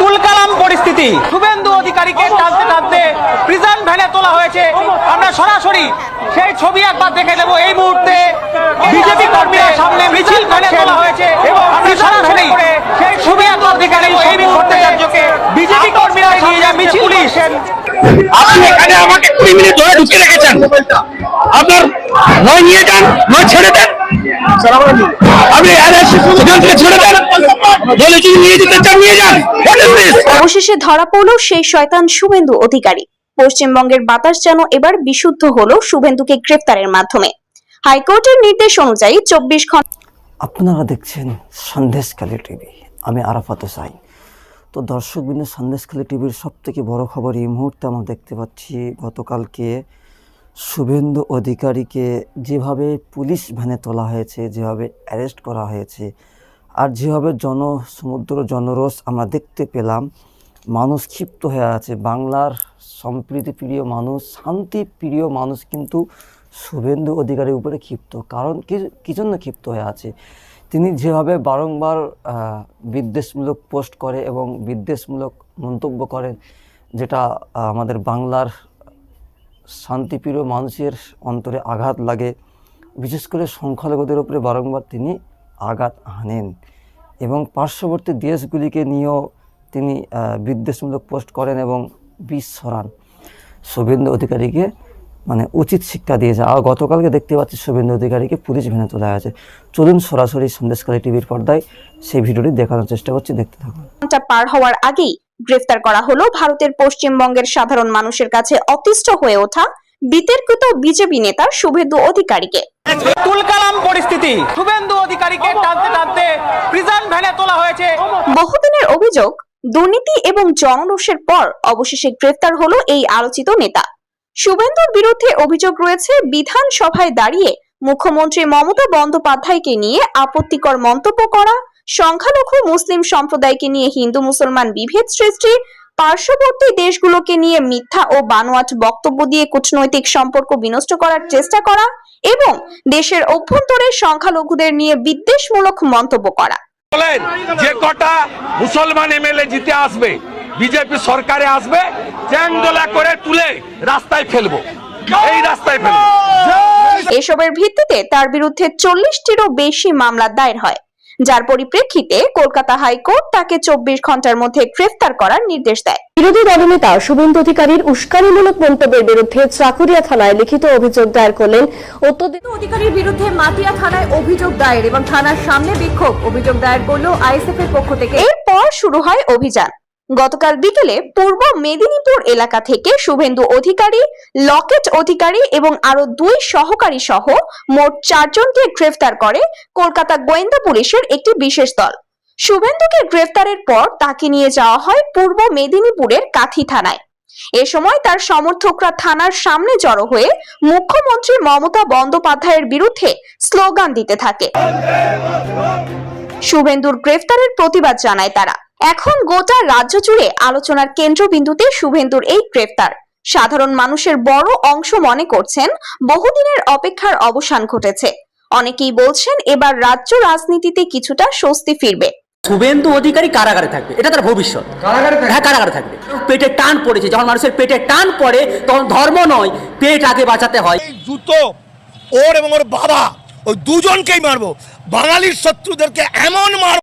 তুলকালাম পরিস্থিতি। শুভেন্দু অধিকারীকে টানতে টানতে প্রিজন ভ্যানে তোলা হয়েছে। আমরা সরাসরি সেই ছবি একবার দেখে নেব। এই মুহূর্তে বিজেপি কর্মীরা সামনে মিছিল ভ্যানে তোলা হয়েছে। এবং আমরা সরাসরি সেই ছবি একবার দেখে নেব। এই মুহূর্তে বিজেপি কর্মীরা নিয়ে মিছিল পুলিশ। আপনি এখানে আমাকে মিনিট ধরে ঢুকে রেখেছেন। আপনার নয় নিয়ে যান নয় ছেড়ে দেন। আপনি সেখান থেকে ছেড়ে দেন। বলে যদি নিয়ে যেতে চান নিয়ে যান। What is this? অবশেষে ধরা পড়ল সেই শয়তান শুভেন্দু অধিকারী। পশ্চিমবঙ্গের বাতাস যেন এবার বিশুদ্ধ হলো শুভেন্দুকে গ্রেফতারের মাধ্যমে। হাইকোর্টের নির্দেশ অনুযায়ী চব্বিশ ঘণ্টা আপনারা দেখছেন সন্দেশখালী টিভি। আমি আরাফাত সাই তো দর্শকবৃন্দ সন্দেশখালী টিভির সব থেকে বড় খবর এই মুহূর্তে আমরা দেখতে পাচ্ছি, গতকালকে শুভেন্দু অধিকারীকে যেভাবে পুলিশ ভ্যানে তোলা হয়েছে, যেভাবে অ্যারেস্ট করা হয়েছে, আর যেভাবে জন সমুদ্র জনরোষ আমরা দেখতে পেলাম, মানুষ ক্ষিপ্ত হয়ে আছে। বাংলার সম্প্রীতিপ্রিয় মানুষ শান্তিপ্রিয় মানুষ কিন্তু শুভেন্দু অধিকারীর উপরে ক্ষিপ্ত। কারণ কি জন্য ক্ষিপ্ত হয়ে আছে? তিনি যেভাবে বারংবার বিদ্বেষমূলক পোস্ট করে এবং বিদ্বেষমূলক মন্তব্য করেন, যেটা আমাদের বাংলার শান্তিপ্রিয় মানুষের অন্তরে আঘাত লাগে, বিশেষ করে সংখ্যালঘুদের উপরে বারংবার তিনি আঘাত আনেন এবং পার্শ্ববর্তী দেশগুলিকে নিয়েও তিনি বিদ্বেষমূলক পোস্ট করেন এবং বিষ ছড়ান। শুভেন্দু অধিকারীকে মানে উচিত শিক্ষা দিয়েছে আর গতকালকে দেখতে পাচ্ছি শুভেন্দু অধিকারীকে পুলিশ ভেনে তোলা আছে চলুন সরাসরি সন্দেশকারী টিভির পর্দায় সেই ভিডিওটি দেখানোর চেষ্টা করছি দেখতে থাকুন। পার হওয়ার আগেই গ্রেফতার করা হলো ভারতের পশ্চিমবঙ্গের সাধারণ মানুষের কাছে অতিষ্ঠ হয়ে ওঠা বিতর্কিত বিজেপি নেতা শুভেন্দু অধিকারীকে। তুলকালাম পরিস্থিতি। শুভেন্দু অধিকারীকে টানতে টানতে প্রিজন ভ্যানে তোলা হয়েছে। বহুদিনের অভিযোগ দুর্নীতি এবং জনরোষের পর অবশেষে গ্রেফতার হলো এই আলোচিত নেতা। শুভেন্দুর বিরুদ্ধে অভিযোগ রয়েছে, বিধানসভায় দাঁড়িয়ে মুখ্যমন্ত্রী মমতা বন্দ্যোপাধ্যায়কে নিয়ে আপত্তিকর মন্তব্য করা, সংখ্যালঘু মুসলিম সম্প্রদায়কে নিয়ে হিন্দু মুসলমান বিভেদ সৃষ্টি, পার্শ্ববর্তী দেশগুলোকে নিয়ে মিথ্যা ও বানোয়াট বক্তব্য দিয়ে কূটনৈতিক সম্পর্ক বিনষ্ট করার চেষ্টা করা এবং দেশের অভ্যন্তরে সংখ্যালঘুদের নিয়ে বিদ্বেষমূলক মন্তব্য করা। বলেন, যে কটা মুসলমান এমএলএ জিতে আসবে বিজেপি সরকারে আসবে চ্যাংদোলা করে তুলে রাস্তায় ফেলব। এই রাস্তায় ফেলব। এসবের ভিত্তিতে তার বিরুদ্ধে চল্লিশটিরও বেশি মামলা দায়ের হয়। যার পরিপ্রেক্ষিতে কলকাতা হাইকোর্ট তাকে চব্বিশ ঘণ্টার মধ্যে গ্রেফতার করার নির্দেশ দেয়। বিরোধী দলনেতা শুভেন্দু অধিকারীর উস্কানিমূলক মন্তব্যের বিরুদ্ধে চাকুরিয়া থানায় লিখিত অভিযোগ দায়ের করলেন উত্তর অধিকারীর বিরুদ্ধে মাতিয়া থানায় অভিযোগ দায়ের এবং থানার সামনে বিক্ষোভ অভিযোগ দায়ের করল আইএসএফ এর পক্ষ থেকে। এরপর শুরু হয় অভিযান। গতকাল বিকেলে পূর্ব মেদিনীপুর এলাকা থেকে শুভেন্দু অধিকারী, লকেট অধিকারী এবং আরও দুই সহকারী সহ মোট চারজনকে গ্রেফতার করে কলকাতা গোয়েন্দা পুলিশের একটি বিশেষ দল। শুভেন্দুকে গ্রেফতারের পর তাকে নিয়ে যাওয়া হয় পূর্ব মেদিনীপুরের কাথি থানায়। এ সময় তার সমর্থকরা থানার সামনে জড়ো হয়ে মুখ্যমন্ত্রী মমতা বন্দ্যোপাধ্যায়ের বিরুদ্ধে স্লোগান দিতে থাকে। শুভেন্দুর গ্রেফতারের প্রতিবাদ জানায় তারা। এখন গোটা রাজ্য জুড়ে আলোচনার কেন্দ্রবিন্দুতে শুভেন্দুর এই গ্রেফতার। সাধারণ মানুষের বড় অংশ মনে করছেন বহুদিনের অপেক্ষার অবসান ঘটেছে। অনেকেই বলছেন এবার রাজ্য রাজনীতিতে কিছুটা স্বস্তি ফিরবে। শুভেন্দু অধিকারী কারাগারে থাকবে এটা তার ভবিষ্যৎ। হ্যাঁ কারাগারে থাকবে। পেটে টান পড়েছে যখন মানুষের পেটে টান পড়ে তখন ধর্ম নয় পেট আগে বাঁচাতে হয়। জুতো ওর এবং ওর বাবা ওই দুজনকেই মারবো। বাঙালির শত্রুদেরকে এমন মার